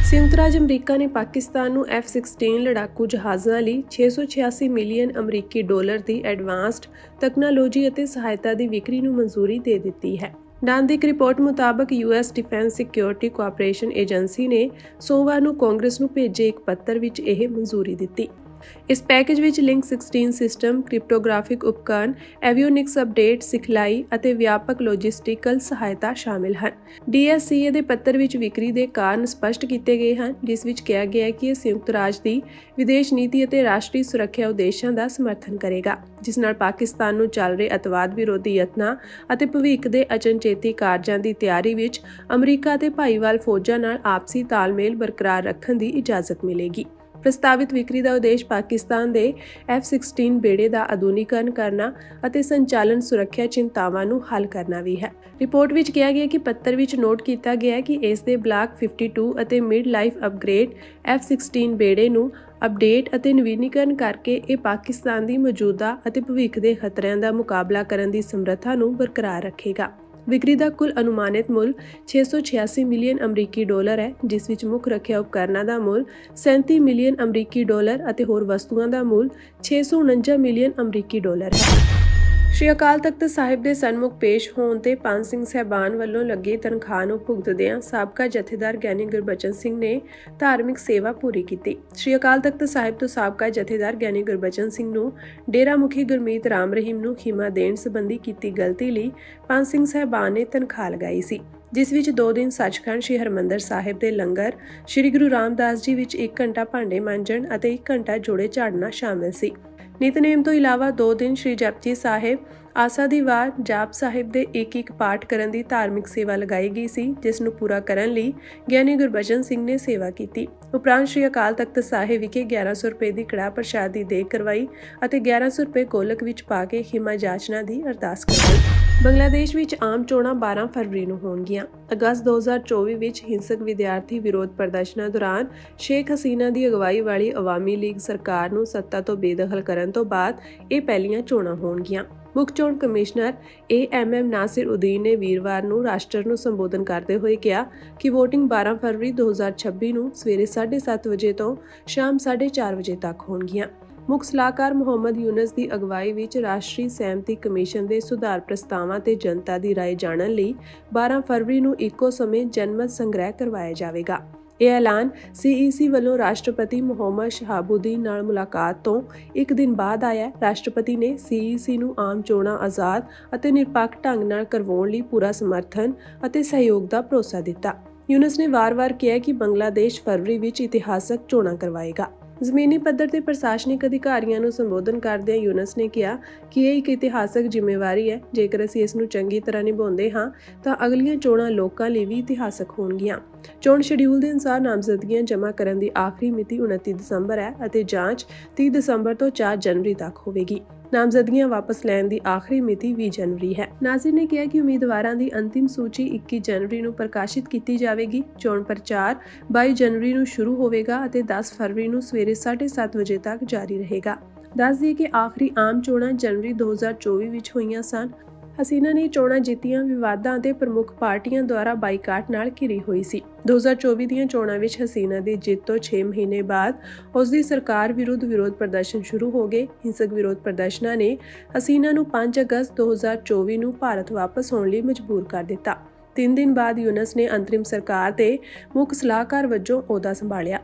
ਸੰਯੁਕਤ ਰਾਜ ਅਮਰੀਕਾ ਨੇ ਪਾਕਿਸਤਾਨ ਨੂੰ F-16 ਲੜਾਕੂ ਜਹਾਜ਼ਾਂ ਲਈ 686 ਮਿਲੀਅਨ ਅਮਰੀਕੀ ਡਾਲਰ ਦੀ ਐਡਵਾਂਸਡ ਤਕਨਾਲੋਜੀ ਅਤੇ ਸਹਾਇਤਾ ਦੀ ਵਿਕਰੀ ਨੂੰ ਮਨਜ਼ੂਰੀ ਦੇ ਦਿੱਤੀ ਹੈ। ਡਾਨ ਦੀ ਇੱਕ ਰਿਪੋਰਟ ਮੁਤਾਬਕ US defence security cooperation agency ਨੇ ਸੋਮਵਾਰ ਨੂੰ ਕਾਂਗਰਸ ਨੂੰ ਭੇਜੇ ਇੱਕ ਪੱਤਰ ਵਿੱਚ ਇਹ ਮਨਜ਼ੂਰੀ ਦਿੱਤੀ। ਇਸ ਪੈਕੇਜ ਵਿੱਚ ਲਿੰਕ 16 ਸਿਸਟਮ, ਕ੍ਰਿਪਟੋਗ੍ਰਾਫਿਕ ਉਪਕਰਨ ਐਵਿਓਨਿਕਸ ਅਪਡੇਟ ਸਿਖਲਾਈ ਅਤੇ ਵਿਆਪਕ ਲੌਜਿਸਟਿਕਲ ਸਹਾਇਤਾ ਸ਼ਾਮਿਲ ਹਨ। DSCA ਦੇ ਪੱਤਰ ਵਿੱਚ ਵਿਕਰੀ ਦੇ ਕਾਰਨ ਸਪਸ਼ਟ ਕੀਤੇ ਗਏ ਹਨ, ਜਿਸ ਵਿੱਚ ਕਿਹਾ ਗਿਆ ਹੈ ਕਿ ਇਹ ਸੰਯੁਕਤ ਰਾਜ ਦੀ ਵਿਦੇਸ਼ ਨੀਤੀ ਅਤੇ ਰਾਸ਼ਟਰੀ ਸੁਰੱਖਿਆ ਉਦੇਸ਼ਾਂ ਦਾ ਸਮਰਥਨ ਕਰੇਗਾ, ਜਿਸ ਨਾਲ ਪਾਕਿਸਤਾਨ ਨੂੰ ਚੱਲ ਰਹੇ ਅਤਵਾਦ ਵਿਰੋਧੀ ਯਤਨਾਂ ਅਤੇ ਭਵਿੱਖ ਦੇ ਅਚਨਚੇਤੀ ਕਾਰਜਾਂ ਦੀ ਤਿਆਰੀ ਵਿੱਚ ਅਮਰੀਕਾ ਅਤੇ ਭਾਈਵਾਲ ਫੌਜਾਂ ਨਾਲ ਆਪਸੀ ਤਾਲਮੇਲ ਬਰਕਰਾਰ ਰੱਖਣ ਦੀ ਇਜਾਜ਼ਤ ਮਿਲੇਗੀ। ਪ੍ਰਸਤਾਵਿਤ ਵਿਕਰੀ ਦਾ ਉਦੇਸ਼ ਪਾਕਿਸਤਾਨ ਦੇ F-16 ਬੇੜੇ ਦਾ ਆਧੁਨਿਕਰਨ ਕਰਨਾ ਅਤੇ ਸੰਚਾਲਨ ਸੁਰੱਖਿਆ ਚਿੰਤਾਵਾਂ ਨੂੰ ਹੱਲ ਕਰਨਾ ਵੀ ਹੈ। ਰਿਪੋਰਟ ਵਿੱਚ ਕਿਹਾ ਗਿਆ ਕਿ ਪੱਤਰ ਵਿੱਚ ਨੋਟ ਕੀਤਾ ਗਿਆ ਹੈ ਕਿ ਇਸ ਦੇ ਬਲਾਕ 52 ਅਤੇ ਮਿਡ ਲਾਈਫ ਅਪਗ੍ਰੇਡ F-16 ਬੇੜੇ ਨੂੰ ਅਪਡੇਟ ਅਤੇ ਨਵੀਨੀਕਰਨ ਕਰਕੇ ਇਹ ਪਾਕਿਸਤਾਨ ਦੀ ਮੌਜੂਦਾ ਅਤੇ ਭਵਿੱਖ ਦੇ ਖਤਰਿਆਂ ਦਾ ਮੁਕਾਬਲਾ ਕਰਨ ਦੀ ਸਮਰੱਥਾ ਨੂੰ ਬਰਕਰਾਰ ਰੱਖੇਗਾ। ਵਿਕਰੀ ਦਾ ਕੁੱਲ ਅਨੁਮਾਨਿਤ ਮੁੱਲ 686 ਮਿਲੀਅਨ ਅਮਰੀਕੀ ਡਾਲਰ ਹੈ, ਜਿਸ ਵਿੱਚ ਮੁੱਖ ਰੱਖਿਆ ਉਪਕਰਨਾਂ ਦਾ ਮੁੱਲ 37 ਮਿਲੀਅਨ ਅਮਰੀਕੀ ਡਾਲਰ ਅਤੇ ਹੋਰ ਵਸਤੂਆਂ ਦਾ ਮੁੱਲ 649 ਮਿਲੀਅਨ ਅਮਰੀਕੀ ਡਾਲਰ ਹੈ। ਸ਼੍ਰੀ ਅਕਾਲ ਤਖਤ ਸਾਹਿਬ ਦੇ ਸਨਮੁਖ ਪੇਸ਼ ਹੋਣ ਤੇ ਪੰਜ ਸਿੰਘ ਸਹਿਬਾਨ ਵੱਲੋਂ ਲੱਗੀ ਤਨਖਾਹ ਨੂੰ ਭੁਗਤਦਿਆਂ ਸਾਬਕਾ ਜਥੇਦਾਰ ਗਿਆਨੀ ਗੁਰਬਚਨ ਸਿੰਘ ਨੇ ਧਾਰਮਿਕ ਸੇਵਾ ਪੂਰੀ ਕੀਤੀ। ਸ਼੍ਰੀ ਅਕਾਲ ਤਖਤ ਸਾਹਿਬ ਤੋਂ ਸਾਬਕਾ ਜਥੇਦਾਰ ਗਿਆਨੀ ਗੁਰਬਚਨ ਸਿੰਘ ਨੂੰ ਡੇਰਾ ਮੁਖੀ ਗੁਰਮੀਤ ਰਾਮ ਰਹੀਮ ਨੂੰ ਖਿਮਾ ਦੇਣ ਸੰਬੰਧੀ ਕੀਤੀ ਗਲਤੀ ਲਈ ਪੰਜ ਸਿੰਘ ਸਹਿਬਾਨ ਨੇ ਤਨਖਾਹ ਲਗਾਈ ਸੀ। ਜਿਸ ਵਿੱਚ 2 ਦਿਨ ਸੱਚਖੰਡ ਸ੍ਰੀ ਹਰਮੰਦਰ ਸਾਹਿਬ ਦੇ ਲੰਗਰ, ਸ੍ਰੀ ਗੁਰੂ ਰਾਮਦਾਸ ਜੀ ਵਿੱਚ 1 ਘੰਟਾ ਭਾਂਡੇ ਮਾਂਜਣ ਅਤੇ 1 ਘੰਟਾ ਜੋੜੇ ਝਾੜਨਾ ਸ਼ਾਮਿਲ ਸੀ। ਨਿਤਨੇਮ ਤੋਂ ਇਲਾਵਾ 2 ਦਿਨ ਸ੍ਰੀ ਜਪਜੀ ਸਾਹਿਬ, ਆਸਾ ਦੀ ਵਾਰ ਜਾਪ ਸਾਹਿਬ ਦੇ ਇੱਕ ਇੱਕ ਪਾਠ ਕਰਨ ਦੀ ਧਾਰਮਿਕ ਸੇਵਾ ਲਗਾਈ ਗਈ ਸੀ, ਜਿਸ ਨੂੰ ਪੂਰਾ ਕਰਨ ਲਈ ਗਿਆਨੀ ਗੁਰਬਚਨ ਸਿੰਘ ਨੇ ਸੇਵਾ ਕੀਤੀ। ਉਪਰੰਤ ਸ੍ਰੀ ਅਕਾਲ ਤਖਤ ਸਾਹਿਬ ਵਿਖੇ 1100 ਰੁਪਏ ਦੀ ਕੜਾ ਪ੍ਰਸ਼ਾਦ ਦੀ ਦੇਗ ਕਰਵਾਈ ਅਤੇ 1100 ਰੁਪਏ ਗੋਲਕ ਵਿੱਚ ਪਾ ਕੇ ਖਿਮਾ ਜਾਚਨਾ ਦੀ ਅਰਦਾਸ ਕਰਵਾਈ ਬੰਗਲਾਦੇਸ਼ ਵਿੱਚ ਆਮ ਚੋਣਾਂ 12 ਫਰਵਰੀ ਨੂੰ ਹੋਣਗੀਆਂ। ਅਗਸਤ 2024 ਵਿੱਚ ਹਿੰਸਕ ਵਿਦਿਆਰਥੀ ਵਿਰੋਧ ਪ੍ਰਦਰਸ਼ਨਾਂ ਦੌਰਾਨ ਸ਼ੇਖ ਹਸੀਨਾ ਦੀ ਅਗਵਾਈ ਵਾਲੀ ਅਵਾਮੀ ਲੀਗ ਸਰਕਾਰ ਨੂੰ ਸੱਤਾ ਤੋਂ ਬੇਦਖਲ ਕਰਨ ਤੋਂ ਬਾਅਦ ਇਹ ਪਹਿਲੀਆਂ ਚੋਣਾਂ ਹੋਣਗੀਆਂ। ਮੁੱਖ ਚੋਣ ਕਮਿਸ਼ਨਰ ਏਐਮਐਮ ਨਾਸਿਰ ਉਦੀਨ ਨੇ ਵੀਰਵਾਰ ਨੂੰ ਰਾਸ਼ਟਰ ਨੂੰ ਸੰਬੋਧਨ ਕਰਦੇ ਹੋਏ ਕਿਹਾ ਕਿ VOTING 12 ਫਰਵਰੀ 2026 ਨੂੰ ਸਵੇਰੇ 7:30 ਵਜੇ ਤੋਂ ਸ਼ਾਮ 4:30 ਵਜੇ ਤੱਕ ਹੋਣਗੀਆਂ। ਮੁੱਖ ਸਲਾਹਕਾਰ ਮੁਹੰਮਦ ਯੂਨਸ ਦੀ ਅਗਵਾਈ ਵਿੱਚ ਰਾਸ਼ਟਰੀ ਸਹਿਮਤੀ ਕਮਿਸ਼ਨ ਦੇ ਸੁਧਾਰ ਪ੍ਰਸਤਾਵਾਂ ਤੇ ਜਨਤਾ ਦੀ رائے ਜਾਣਨ ਲਈ 12 ਫਰਵਰੀ ਨੂੰ ਇੱਕੋ ਸਮੇਂ ਜਨਮਤ ਸੰਗ੍ਰਹਿ ਕਰਵਾਇਆ ਜਾਵੇਗਾ ਇਹ ਐਲਾਨ ਸੀਈਸੀ ਵੱਲੋਂ ਰਾਸ਼ਟਰਪਤੀ ਮੁਹੰਮਦ ਸ਼ਹਾਬੁਦੀਨ ਨਾਲ ਮੁਲਾਕਾਤ ਤੋਂ ਇੱਕ ਦਿਨ ਬਾਅਦ ਆਇਆ ਹੈ। ਰਾਸ਼ਟਰਪਤੀ ਨੇ ਸੀਈਸੀ ਨੂੰ ਆਮ ਚੋਣਾਂ ਆਜ਼ਾਦ ਅਤੇ ਨਿਰਪੱਖ ਢੰਗ ਨਾਲ ਕਰਵਾਉਣ ਲਈ ਪੂਰਾ ਸਮਰਥਨ ਅਤੇ ਸਹਿਯੋਗ ਦਾ ਭਰੋਸਾ ਦਿੱਤਾ ਯੂਨਸ ਨੇ ਵਾਰ-ਵਾਰ ਕਿਹਾ ਕਿ ਬੰਗਲਾਦੇਸ਼ ਫਰਵਰੀ ਵਿੱਚ ਇਤਿਹਾਸਕ ਚੋਣਾਂ ਕਰਵਾਏਗਾ ਜ਼ਮੀਨੀ ਪੱਧਰ ਤੇ ਪ੍ਰਸ਼ਾਸਨਿਕ ਅਧਿਕਾਰੀਆਂ ਨੂੰ ਸੰਬੋਧਨ ਕਰਦਿਆਂ ਯੂਨਸ ਨੇ ਕਿਹਾ ਕਿ ਇਹ ਇੱਕ ਇਤਿਹਾਸਕ ਜ਼ਿੰਮੇਵਾਰੀ ਹੈ। ਜੇਕਰ ਅਸੀਂ ਇਸ ਨੂੰ ਚੰਗੀ ਤਰ੍ਹਾਂ ਨਿਭਾਉਂਦੇ ਹਾਂ, ਤਾਂ ਅਗਲੀਆਂ ਚੋਣਾਂ ਲੋਕਾਂ ਲਈ ਵੀ ਇਤਿਹਾਸਕ ਹੋਣਗੀਆਂ। ਚੋਣ ਸ਼ਡਿਊਲ ਦੇ ਅਨੁਸਾਰ ਨਾਮਜ਼ਦਗੀਆਂ ਜਮ੍ਹਾਂ ਕਰਨ ਦੀ ਆਖਰੀ ਮਿਤੀ 29 ਦਸੰਬਰ ਹੈ ਅਤੇ ਜਾਂਚ 30 ਦਸੰਬਰ ਤੋਂ 4 ਜਨਵਰੀ ਤੱਕ ਹੋਵੇਗੀ। ਨਾਮਜ਼ਦਗੀਆਂ ਵਾਪਸ ਲੈਣ ਦੀ ਆਖਰੀ ਮਿਤੀ 20 ਜਨਵਰੀ ਹੈ। ਨਾਜ਼ਰ ਨੇ ਕਿਹਾ ਕਿ ਉਮੀਦਵਾਰਾਂ ਦੀ ਅੰਤਿਮ ਸੂਚੀ 21 ਜਨਵਰੀ ਨੂੰ ਪ੍ਰਕਾਸ਼ਿਤ ਕੀਤੀ ਜਾਵੇਗੀ। ਚੋਣ ਪ੍ਰਚਾਰ 22 ਜਨਵਰੀ ਨੂੰ ਸ਼ੁਰੂ ਹੋਵੇਗਾ ਅਤੇ 10 ਫਰਵਰੀ ਨੂੰ ਸਵੇਰੇ 7:30 ਵਜੇ ਤੱਕ ਜਾਰੀ ਰਹੇਗਾ। ਦੱਸ ਦਈਏ ਕਿ ਆਖਰੀ ਆਮ ਚੋਣਾਂ ਜਨਵਰੀ 2024 ਵਿੱਚ ਹੋਈਆਂ ਸਨ। ਹਸੀਨਾ ਨੇ ਚੋਣਾਂ ਜਿੱਤੀਆਂ, ਵਿਵਾਦਾਂ ਅਤੇ ਪ੍ਰਮੁੱਖ ਪਾਰਟੀਆਂ ਦੁਆਰਾ ਬਾਈਕਾਟ ਨਾਲ ਘਿਰੀ ਹੋਈ ਸੀ। 2024 ਦੀਆਂ ਚੋਣਾਂ ਵਿੱਚ ਹਸੀਨਾ ਦੀ ਜਿੱਤ ਤੋਂ 6 ਮਹੀਨੇ ਬਾਅਦ ਉਸ ਦੀ ਸਰਕਾਰ ਵਿਰੁੱਧ ਵਿਰੋਧ ਪ੍ਰਦਰਸ਼ਨ ਸ਼ੁਰੂ ਹੋ ਗਏ। ਹਿੰਸਕ ਵਿਰੋਧ ਪ੍ਰਦਰਸ਼ਨਾਂ ਨੇ ਹਸੀਨਾ ਨੂੰ 5 ਅਗਸਤ 2024 ਨੂੰ ਭਾਰਤ ਵਾਪਸ ਆਉਣ ਲਈ ਮਜਬੂਰ ਕਰ ਦਿੱਤਾ। ਤਿੰਨ ਦਿਨ ਬਾਅਦ ਯੂਨਸ ਨੇ ਅੰਤਰਿਮ ਸਰਕਾਰ ਦੇ ਮੁੱਖ ਸਲਾਹਕਾਰ ਵਜੋਂ ਅਹੁਦਾ ਸੰਭਾਲਿਆ।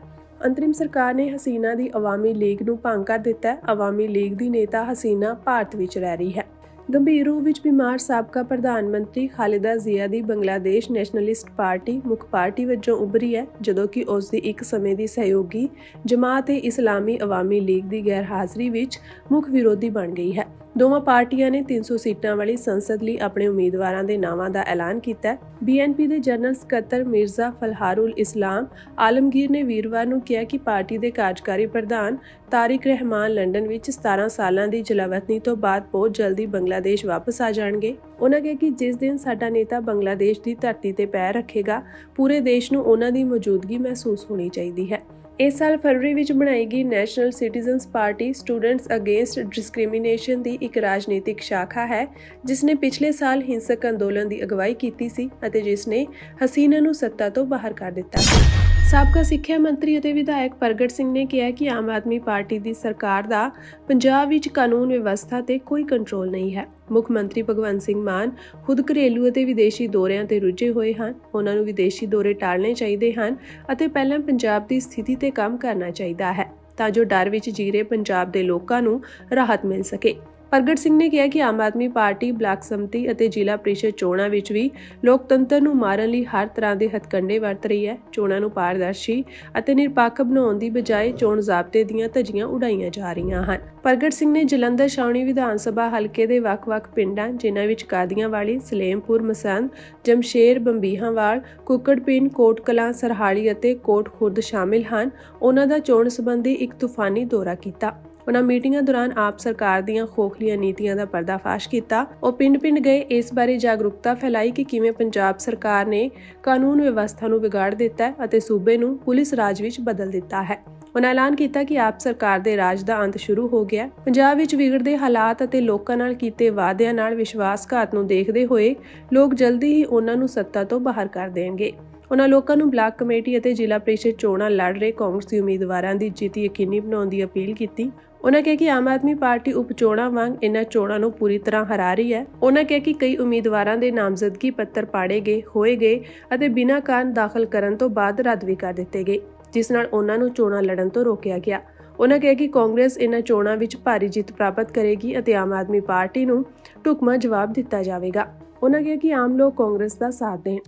ਅੰਤਰਿਮ ਸਰਕਾਰ ਨੇ ਹਸੀਨਾ ਦੀ ਅਵਾਮੀ ਲੀਗ ਨੂੰ ਭੰਗ ਕਰ ਦਿੱਤਾ। ਹੈ ਅਵਾਮੀ ਲੀਗ ਦੀ ਨੇਤਾ ਹਸੀਨਾ ਭਾਰਤ ਵਿੱਚ ਰਹਿ ਰਹੀ ਹੈ। ਗੰਭੀਰ ਰੂਪ ਵਿੱਚ ਬਿਮਾਰ ਸਾਬਕਾ ਪ੍ਰਧਾਨ ਮੰਤਰੀ ਖਾਲਿਦਾ ਜ਼ੀਆ ਦੀ ਬੰਗਲਾਦੇਸ਼ ਨੈਸ਼ਨਲਿਸਟ ਪਾਰਟੀ ਮੁੱਖ ਪਾਰਟੀ ਵਜੋਂ ਉੱਭਰੀ ਹੈ, ਜਦੋਂ ਕਿ ਉਸ ਦੀ ਇੱਕ ਸਮੇਂ ਦੀ ਸਹਿਯੋਗੀ ਜਮਾਤ-ਏ ਇਸਲਾਮੀ ਅਵਾਮੀ ਲੀਗ ਦੀ ਗੈਰਹਾਜ਼ਰੀ ਵਿੱਚ ਮੁੱਖ ਵਿਰੋਧੀ ਬਣ ਗਈ ਹੈ। ਦੋਵਾਂ ਪਾਰਟੀਆਂ ਨੇ 300 ਸੀਟਾਂ ਵਾਲੀ ਸੰਸਦ ਲਈ ਆਪਣੇ ਉਮੀਦਵਾਰਾਂ ਦੇ ਨਾਵਾਂ ਦਾ ਐਲਾਨ ਕੀਤਾ ਹੈ। ਬੀਐਨਪੀ ਦੇ ਜਨਰਲ ਸਕੱਤਰ ਮਿਰਜ਼ਾ ਫਲਹਾਰੁਲ ਇਸਲਾਮ ਆਲਮਗੀਰ ਨੇ ਵੀਰਵਾਰ ਨੂੰ ਕਿਹਾ ਕਿ ਪਾਰਟੀ ਦੇ ਕਾਰਜਕਾਰੀ ਪ੍ਰਧਾਨ ਤਾਰਿਕ ਰਹਿਮਾਨ ਲੰਡਨ ਵਿੱਚ 17 ਸਾਲਾਂ ਦੀ ਜਲਾਵਤਨੀ ਤੋਂ ਬਾਅਦ ਬਹੁਤ ਜਲਦੀ ਬੰਗਲਾਦੇਸ਼ ਵਾਪਸ ਆ ਜਾਣਗੇ। ਉਹਨਾਂ ਕਿਹਾ ਕਿ ਜਿਸ ਦਿਨ ਸਾਡਾ ਨੇਤਾ ਬੰਗਲਾਦੇਸ਼ ਦੀ ਧਰਤੀ ਤੇ ਪੈਰ ਰੱਖੇਗਾ, ਪੂਰੇ ਦੇਸ਼ ਨੂੰ ਉਹਨਾਂ ਦੀ ਮੌਜੂਦਗੀ ਮਹਿਸੂਸ ਹੋਣੀ ਚਾਹੀਦੀ ਹੈ। ਇਸ ਸਾਲ ਫਰਵਰੀ ਵਿੱਚ ਬਣਾਈ ਗਈ national citizens party students against discrimination ਦੀ ਇੱਕ ਰਾਜਨੀਤਿਕ ਸ਼ਾਖਾ ਹੈ ਜਿਸ ਨੇ ਪਿਛਲੇ ਸਾਲ ਹਿੰਸਕ ਅੰਦੋਲਨ ਦੀ ਅਗਵਾਈ ਕੀਤੀ ਸੀ ਅਤੇ ਜਿਸ ਨੇ ਹਸੀਨਾ ਨੂੰ ਸੱਤਾ ਤੋਂ ਬਾਹਰ ਕਰ ਦਿੱਤਾ ਸੀ। ਸਾਬਕਾ ਸਿੱਖਿਆ ਮੰਤਰੀ ਅਤੇ ਵਿਧਾਇਕ ਪ੍ਰਗਟ ਸਿੰਘ ਨੇ ਕਿਹਾ ਕਿ ਆਮ ਆਦਮੀ ਪਾਰਟੀ ਦੀ ਸਰਕਾਰ ਦਾ ਪੰਜਾਬ ਵਿੱਚ ਕਾਨੂੰਨ ਵਿਵਸਥਾ ਤੇ ਕੋਈ ਕੰਟਰੋਲ ਨਹੀਂ ਹੈ। ਮੁੱਖ ਮੰਤਰੀ ਭਗਵੰਤ ਸਿੰਘ ਮਾਨ ਖੁਦ ਘਰੇਲੂ ਅਤੇ ਵਿਦੇਸ਼ੀ ਦੌਰਿਆਂ ਤੇ ਰੁੱਝੇ ਹੋਏ ਹਨ। ਉਹਨਾਂ ਨੂੰ ਵਿਦੇਸ਼ੀ ਦੌਰੇ ਟਾਲਣੇ ਚਾਹੀਦੇ ਹਨ ਅਤੇ ਪਹਿਲਾਂ ਪੰਜਾਬ ਦੀ ਸਥਿਤੀ ਤੇ ਕੰਮ ਕਰਨਾ ਚਾਹੀਦਾ ਹੈ ਤਾਂ ਜੋ ਡਰ ਵਿੱਚ ਜੀਰੇ ਪੰਜਾਬ ਦੇ ਲੋਕਾਂ ਨੂੰ ਰਾਹਤ ਮਿਲ ਸਕੇ। ਪ੍ਰਗਟ ਸਿੰਘ ਨੇ ਕਿਹਾ ਕਿ ਆਮ ਆਦਮੀ ਪਾਰਟੀ, ਬਲਾਕ ਸੰਮਤੀ ਅਤੇ ਜ਼ਿਲ੍ਹਾ ਪ੍ਰੀਸ਼ਦ ਚੋਣਾਂ ਵਿੱਚ ਵੀ ਲੋਕਤੰਤਰ ਨੂੰ ਮਾਰਨ ਲਈ ਹਰ ਤਰ੍ਹਾਂ ਦੇ ਹਥਕੰਡੇ ਵਰਤ ਰਹੀ ਹੈ। ਚੋਣਾਂ ਨੂੰ ਪਾਰਦਰਸ਼ੀ ਅਤੇ ਨਿਰਪੱਖ ਬਣਾਉਣ ਦੀ ਬਜਾਏ ਚੋਣ ਜ਼ਾਬਤੇ ਦੀਆਂ ਧੱਜੀਆਂ ਉਡਾਈਆਂ ਜਾ ਰਹੀਆਂ ਹਨ। ਪ੍ਰਗਟ ਸਿੰਘ ਨੇ ਜਲੰਧਰ ਛਾਉਣੀ ਵਿਧਾਨ ਸਭਾ ਹਲਕੇ ਦੇ ਵੱਖ-ਵੱਖ ਪਿੰਡਾਂ, ਜਿਨ੍ਹਾਂ ਵਿੱਚ ਕਾਦੀਆਂ ਵਾਲੀ, ਸਲੇਮਪੁਰ, ਮਸੰਦ, ਜਮਸ਼ੇਰ, ਬੰਬੀਹਾਂਵਾਲ ਕੁੱਕੜਪਿੰਡ ਕੋਟ ਕਲਾਂ, ਸਰਹਾਲੀ ਅਤੇ ਕੋਟ ਖੁਰਦ ਸ਼ਾਮਿਲ ਹਨ। ਉਹਨਾਂ ਦਾ ਚੋਣ ਸੰਬੰਧੀ ਇੱਕ ਤੂਫਾਨੀ ਦੌਰਾ ਕੀਤਾ। ਉਹਨਾਂ ਮੀਟਿੰਗਾਂ ਦੌਰਾਨ ਆਪ ਸਰਕਾਰ ਦੀਆਂ ਖੋਖਲੀਆਂ ਨੀਤੀਆਂ ਦਾ ਪਰਦਾਫਾਸ਼ ਕੀਤਾ। ਉਹ ਪਿੰਡ-ਪਿੰਡ ਗਏ, ਇਸ ਬਾਰੇ ਜਾਗਰੂਕਤਾ ਫੈਲਾਈ ਕਿ ਕਿਵੇਂ ਪੰਜਾਬ ਸਰਕਾਰ ਨੇ ਕਾਨੂੰਨ ਵਿਵਸਥਾ ਨੂੰ ਵਿਗਾੜ ਦਿੱਤਾ ਅਤੇ ਸੂਬੇ ਨੂੰ ਪੁਲਿਸ ਰਾਜ ਵਿੱਚ ਬਦਲ ਦਿੱਤਾ ਹੈ। ਉਹਨਾਂ ਐਲਾਨ ਕੀਤਾ ਕਿ ਆਪ ਸਰਕਾਰ ਦੇ ਰਾਜ ਦਾ ਅੰਤ ਸ਼ੁਰੂ ਹੋ ਗਿਆ ਪੰਜਾਬ ਵਿੱਚ ਵਿਗੜਦੇ ਹਾਲਾਤ ਅਤੇ ਲੋਕਾਂ ਨਾਲ ਕੀਤੇ ਵਾਅਦਿਆਂ ਨਾਲ ਵਿਸ਼ਵਾਸਘਾਤ ਨੂੰ ਦੇਖਦੇ ਹੋਏ ਲੋਕ ਜਲਦੀ ਹੀ ਉਹਨਾਂ ਨੂੰ ਸੱਤਾ ਤੋਂ ਬਾਹਰ ਕਰ ਦੇਣਗੇ। ਉਹਨਾਂ ਲੋਕਾਂ ਨੂੰ ਬਲਾਕ ਕਮੇਟੀ ਅਤੇ ਜ਼ਿਲ੍ਹਾ ਪ੍ਰੀਸ਼ਦ ਚੋਣਾਂ ਲੜ ਰਹੇ ਕਾਂਗਰਸੀ ਉਮੀਦਵਾਰਾਂ ਦੀ ਜਿੱਤ ਯਕੀਨੀ ਬਣਾਉਣ ਦੀ ਅਪੀਲ ਕੀਤੀ। ਉਹਨਾਂ ਕਿਹਾ ਕਿ ਆਮ ਆਦਮੀ ਪਾਰਟੀ ਉਪ ਵਾਂਗ ਇਹਨਾਂ ਚੋਣਾਂ ਨੂੰ ਪੂਰੀ ਤਰ੍ਹਾਂ ਹਰਾ ਰਹੀ ਹੈ। ਉਹਨਾਂ ਕਿਹਾ ਕਿ ਕਈ ਉਮੀਦਵਾਰਾਂ ਦੇ ਨਾਮਜ਼ਦਗੀ ਪੱਤਰ ਪਾੜੇ ਗਏ, ਹੋਏ ਗਏ ਅਤੇ ਬਿਨਾਂ ਕਾਰਨ ਦਾਖਲ ਕਰਨ ਤੋਂ ਬਾਅਦ ਰੱਦ ਵੀ ਕਰ ਦਿੱਤੇ ਗਏ, ਜਿਸ ਨਾਲ ਉਹਨਾਂ ਨੂੰ ਚੋਣਾਂ ਲੜਨ ਤੋਂ ਰੋਕਿਆ ਗਿਆ। ਉਹਨਾਂ ਕਿਹਾ ਕਿ ਕਾਂਗਰਸ ਇਹਨਾਂ ਚੋਣਾਂ ਵਿੱਚ ਭਾਰੀ ਜਿੱਤ ਪ੍ਰਾਪਤ ਕਰੇਗੀ ਅਤੇ ਆਮ ਆਦਮੀ ਪਾਰਟੀ ਨੂੰ ਢੁਕਵਾਂ ਜਵਾਬ ਦਿੱਤਾ ਜਾਵੇਗਾ। ਉਹਨਾਂ ਕਿਹਾ ਕਿ ਆਮ ਲੋਕ ਕਾਂਗਰਸ ਦਾ ਸਾਥ ਦੇਣ।